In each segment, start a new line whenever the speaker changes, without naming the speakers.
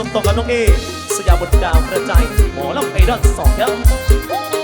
สมตองกับน้องเอสยามบนดาวกระจายหมอลำไอดอ
นสอ
ง
ครับ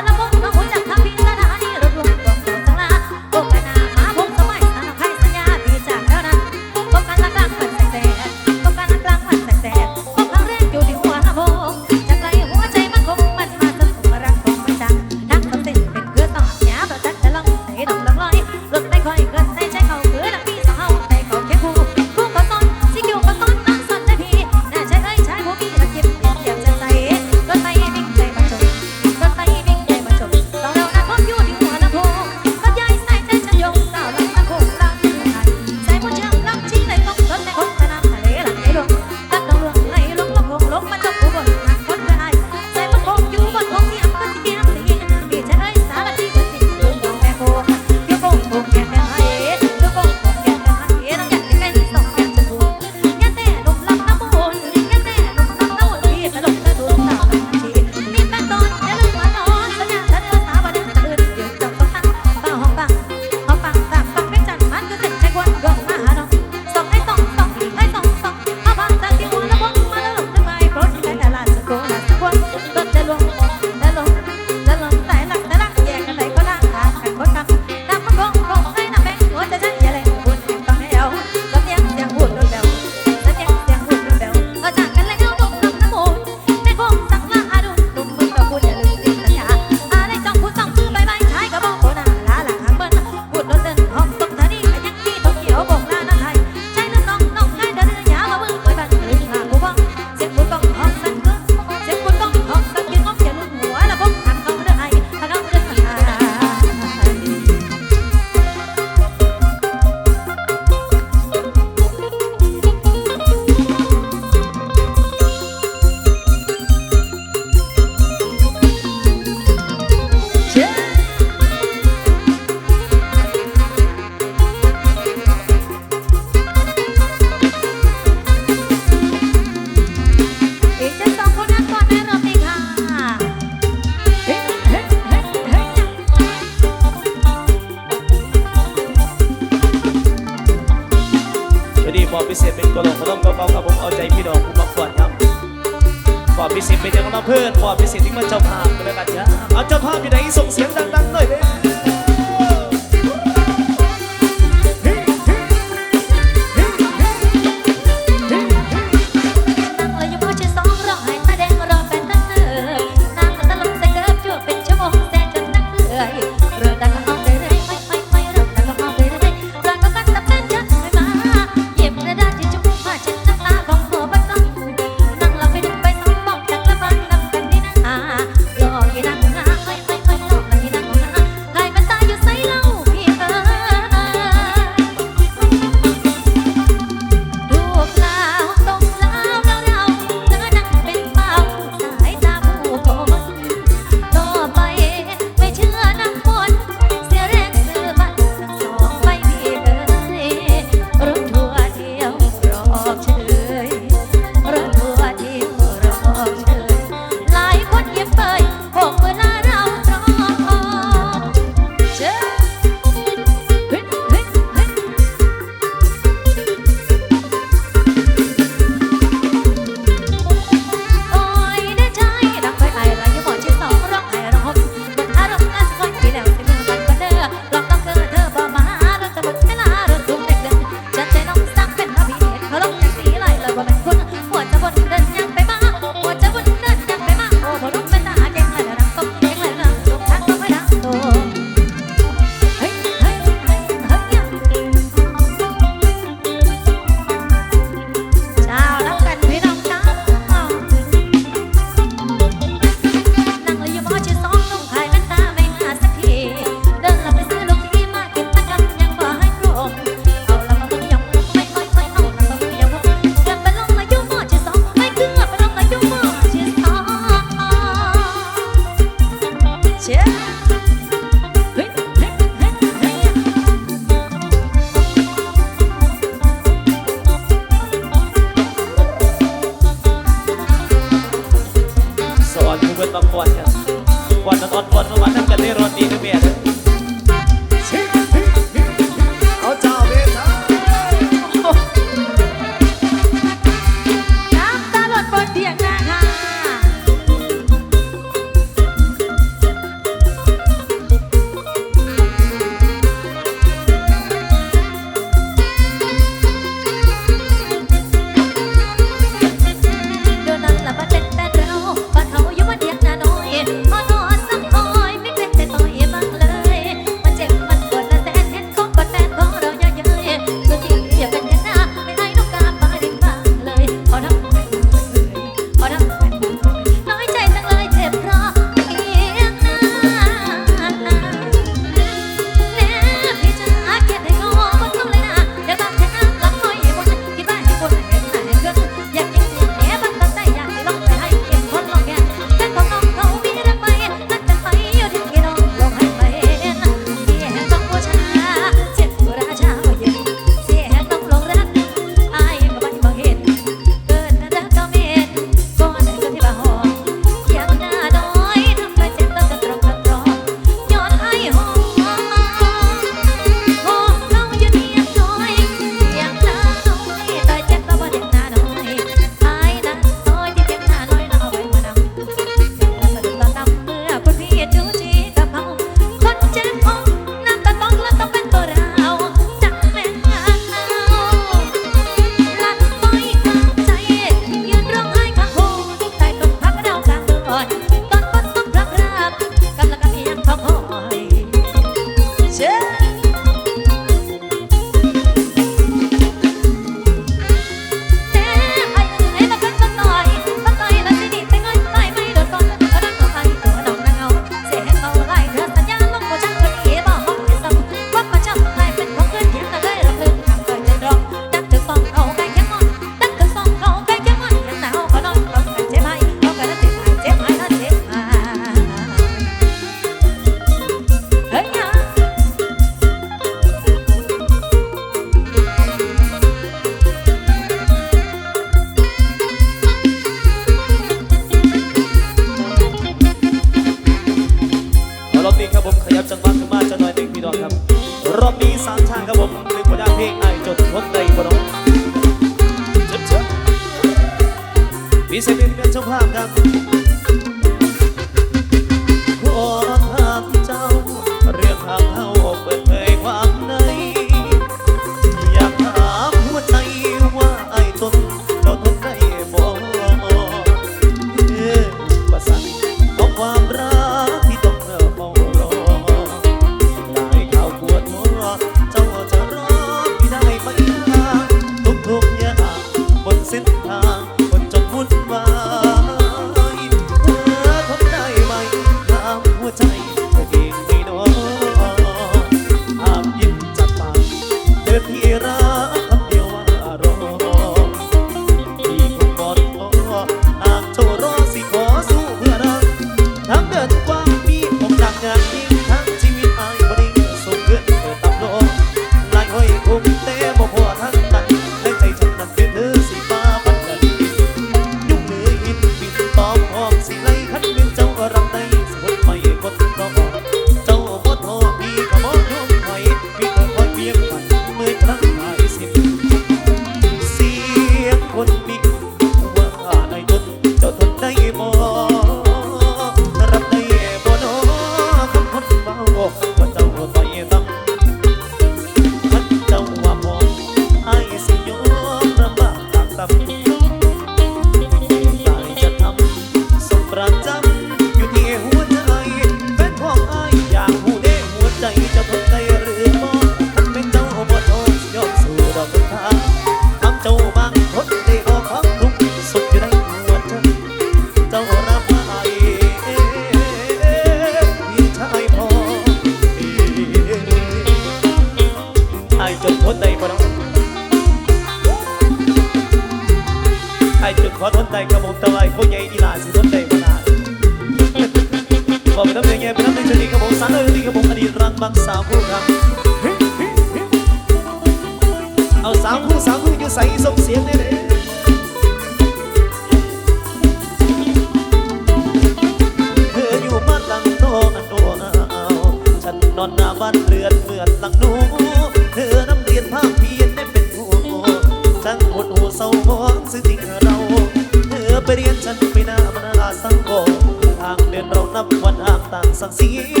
ห่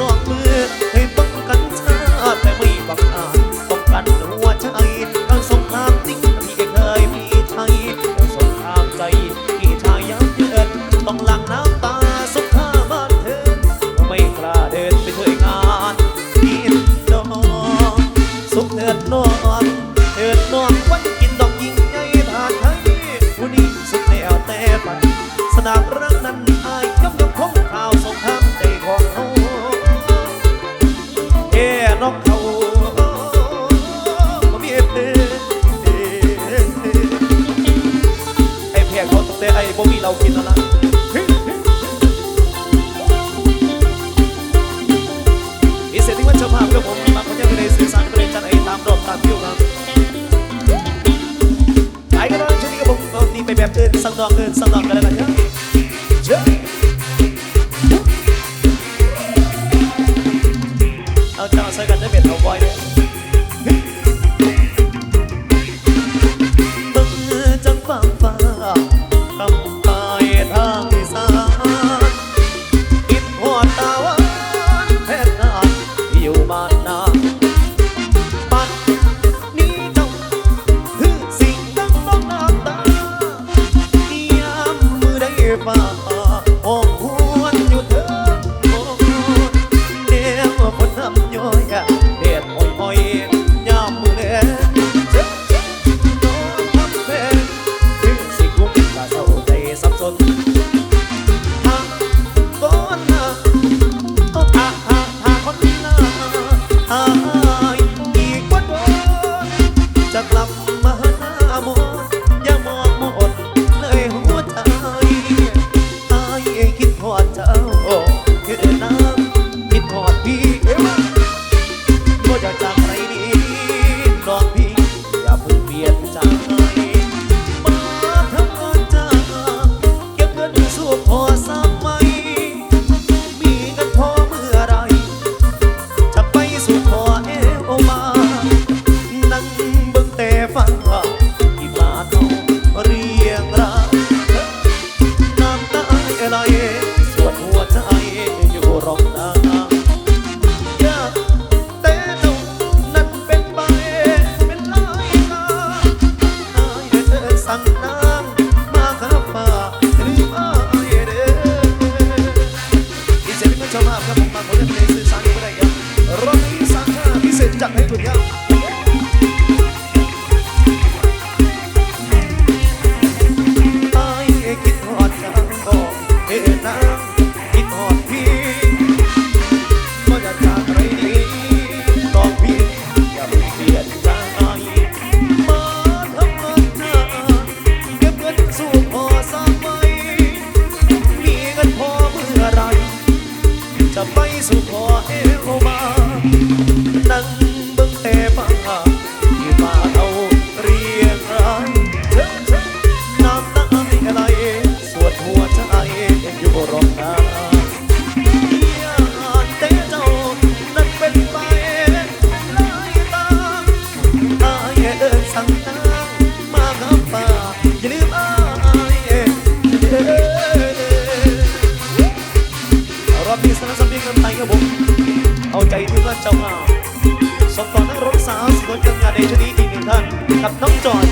song. แต่ไอ้บ่มีเรากินแล้วล่ะอีเสียงว่าเจ้า
ภาพกับผมมีมาคนยังไม่ได้สื่อสารไม่ได้จไอ้ตามรอบตามคิวครับไอ้ก็ต้องช่วยกับผมตอนนี้ไปแบบเดินสังนอกเดินสังนอกกันแล้วกันเนา จะไปสู่ขอเอโรมา นั่งบิ่งแต่บ้า กับน้องจอย